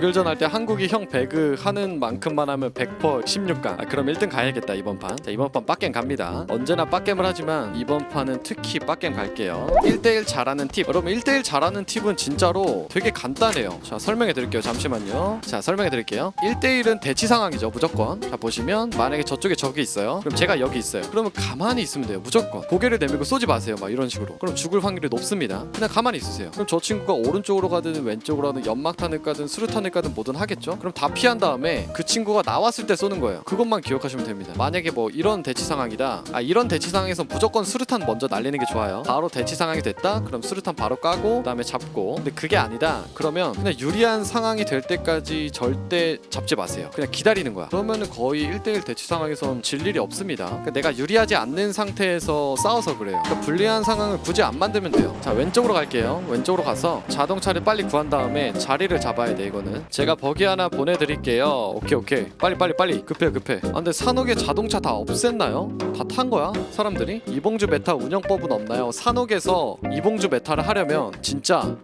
독일전 할 때 한국이 형 배그 하는 만큼만 하면 100% 16강. 아, 그럼 1등 가야겠다 이번 판. 자, 이번 판 빡겜 갑니다. 언제나 빡겜을 하지만 이번 판은 특히 빡겜 갈게요. 1대1 잘하는 팁. 여러분 1대1 잘하는 팁은 진짜로 되게 간단해요. 자 설명해 드릴게요 잠시만요. 자 설명해 드릴게요. 1대1은 대치 상황이죠 무조건. 자 보시면 만약에 저쪽에 적이 있어요. 그럼 제가 여기 있어요. 그러면 가만히 있으면 돼요 무조건. 고개를 내밀고 쏘지 마세요 막 이런 식으로. 그럼 죽을 확률이 높습니다. 그냥 가만히 있으세요. 그럼 저 친구가 오른쪽으로 가든 왼쪽으로 가든 연막탄을 까든 수류탄을 까든 뭐든 하겠죠? 그럼 다 피한 다음에 그 친구가 나왔을 때 쏘는 거예요. 그것만 기억하시면 됩니다. 만약에 뭐 이런 대치 상황이다. 아 이런 대치 상황에서 무조건 수류탄 먼저 날리는 게 좋아요. 바로 대치 상황이 됐다? 그럼 수류탄 바로 까고 그다음에 잡고. 근데 그게 아니다. 그러면 그냥 유리한 상황이 될 때까지 절대 잡지 마세요. 그냥 기다리는 거야. 그러면은 거의 1대1 대치 상황에선 질 일이 없습니다. 그러니까 내가 유리하지 않는 상태에서 싸워서 그래요. 그러니까 불리한 상황을 굳이 안 만들면 돼요. 자 왼쪽으로 갈게요. 왼쪽으로 가서 자동차를 빨리 구한 다음에 자리를 잡아야 돼 이거는 제가 버기 하나 보내드릴게요 오케이 오케이 빨리 빨리 빨리 급해 급해 아 근데 산옥에 자동차 다 없앴나요? 다 탄 거야 사람들이? 이봉주 메타 운영법은 없나요? 산옥에서 이봉주 메타를 하려면 진짜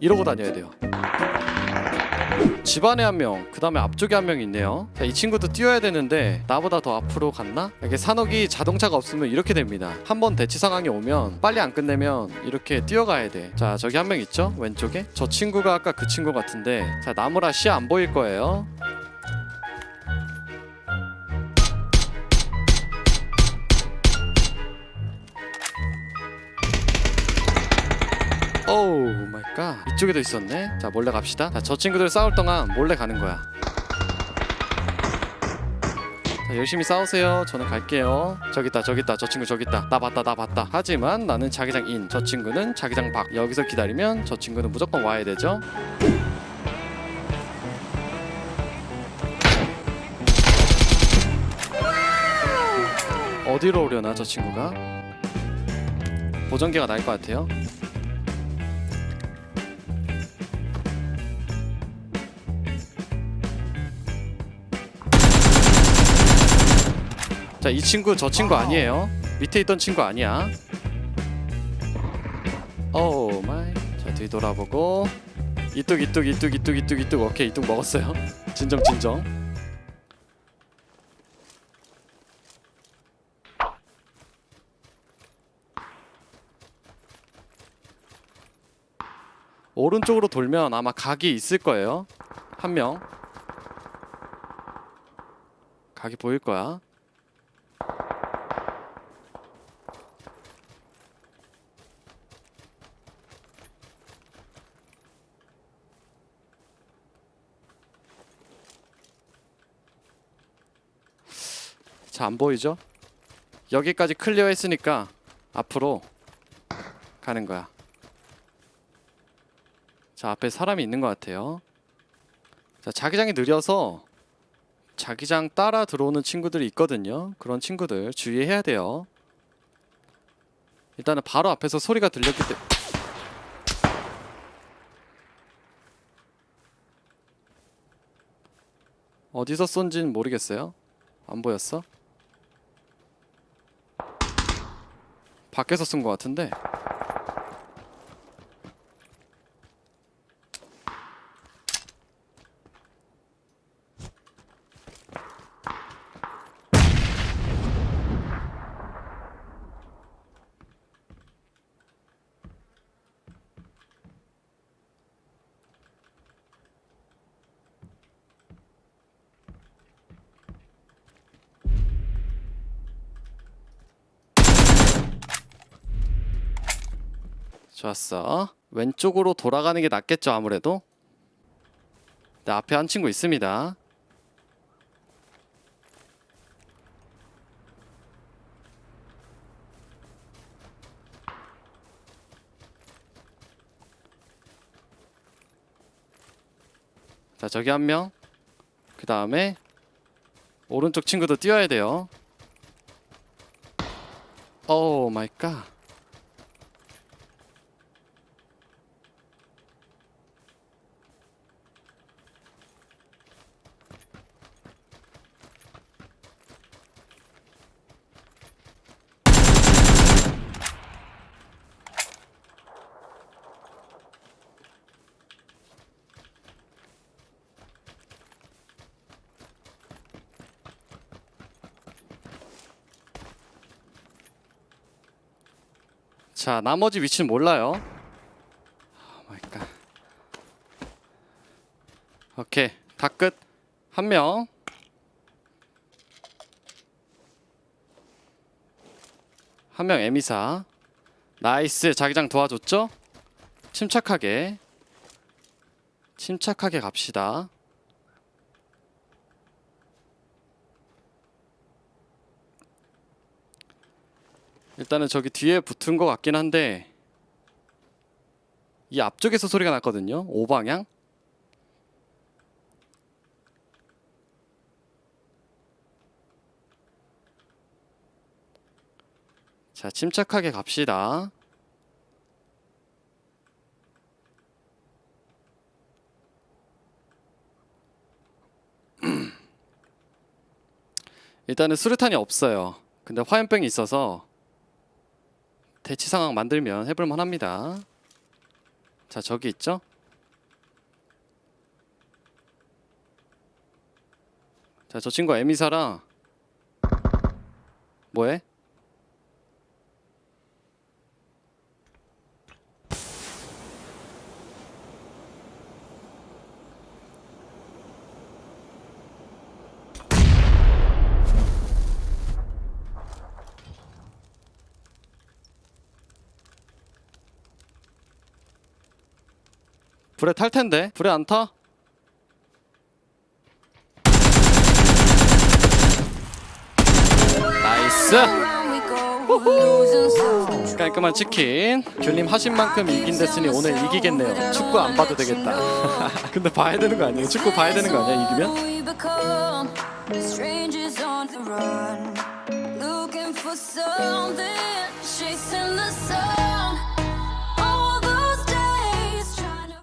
이러고 다녀야 돼요 집안에 한 명, 그 다음에 앞쪽에 한 명 있네요. 자, 이 친구도 뛰어야 되는데 나보다 더 앞으로 갔나? 이게 산옥이 자동차가 없으면 이렇게 됩니다. 한 번 대치 상황이 오면 빨리 안 끝내면 이렇게 뛰어가야 돼. 자, 저기 한 명 있죠? 왼쪽에? 저 친구가 아까 그 친구 같은데 자, 나무라 시안 보일 거예요. 오우 마이 갓 이쪽에도 있었네. 자 몰래 갑시다. 자 저 친구들 싸울 동안 몰래 가는 거야. 자 열심히 싸우세요. 저는 갈게요. 저기 있다 저기 있다. 저 친구 저기 있다. 나 봤다 나 봤다. 하지만 나는 자기장 인 저 친구는 자기장 밖. 여기서 기다리면 저 친구는 무조건 와야 되죠? 어디로 오려나 저 친구가? 보정기가 날 것 같아요 자, 이 친구 저 친구 아니에요. 밑에 있던 친구 아니야. 오 마이. 자, 뒤돌아보고 이뚝 이뚝 이뚝 이뚝 이뚝 이뚝 오케이 이뚝 먹었어요. 진정 진정. 오른쪽으로 돌면 아마 각이 있을 거예요. 한 명. 각이 보일 거야. 자, 안 보이죠? 여기까지 클리어 했으니까 앞으로 가는 거야. 자, 앞에 사람이 있는 것 같아요. 자, 자기장이 느려서 자기장 따라 들어오는 친구들이 있거든요. 그런 친구들 주의해야 돼요. 일단은 바로 앞에서 소리가 들렸기 때문에 어디서 쏜지는 모르겠어요. 안 보였어? 밖에서 쏜것 같은데. 좋았어. 왼쪽으로 돌아가는 게 낫겠죠, 아무래도. 네, 앞에 한 친구 있습니다. 자, 저기 한 명. 그 다음에 오른쪽 친구도 뛰어야 돼요. 오 마이 갓. 자 나머지 위치는 몰라요. 오 마이 갓. 오케이 다 끝. 한 명. 한 명 에미사. 나이스 자기장 도와줬죠? 침착하게. 침착하게 갑시다. 일단은 저기 뒤에 붙은 것 같긴 한데 이 앞쪽에서 소리가 났거든요. 오방향. 자, 침착하게 갑시다. 일단은 수류탄이 없어요. 근데 화염병이 있어서 대치 상황 만들면 해볼 만 합니다. 자, 저기 있죠? 자, 저 친구 에미사랑 뭐해? 불에 탈 텐데 불에 안 타? 나이스 깔끔한 치킨 귤님 하신 만큼 이긴 됐으니 오늘 이기겠네요 축구 안 봐도 되겠다 근데 봐야 되는 거 아니에요? 축구 봐야 되는 거 아니야 이기면? The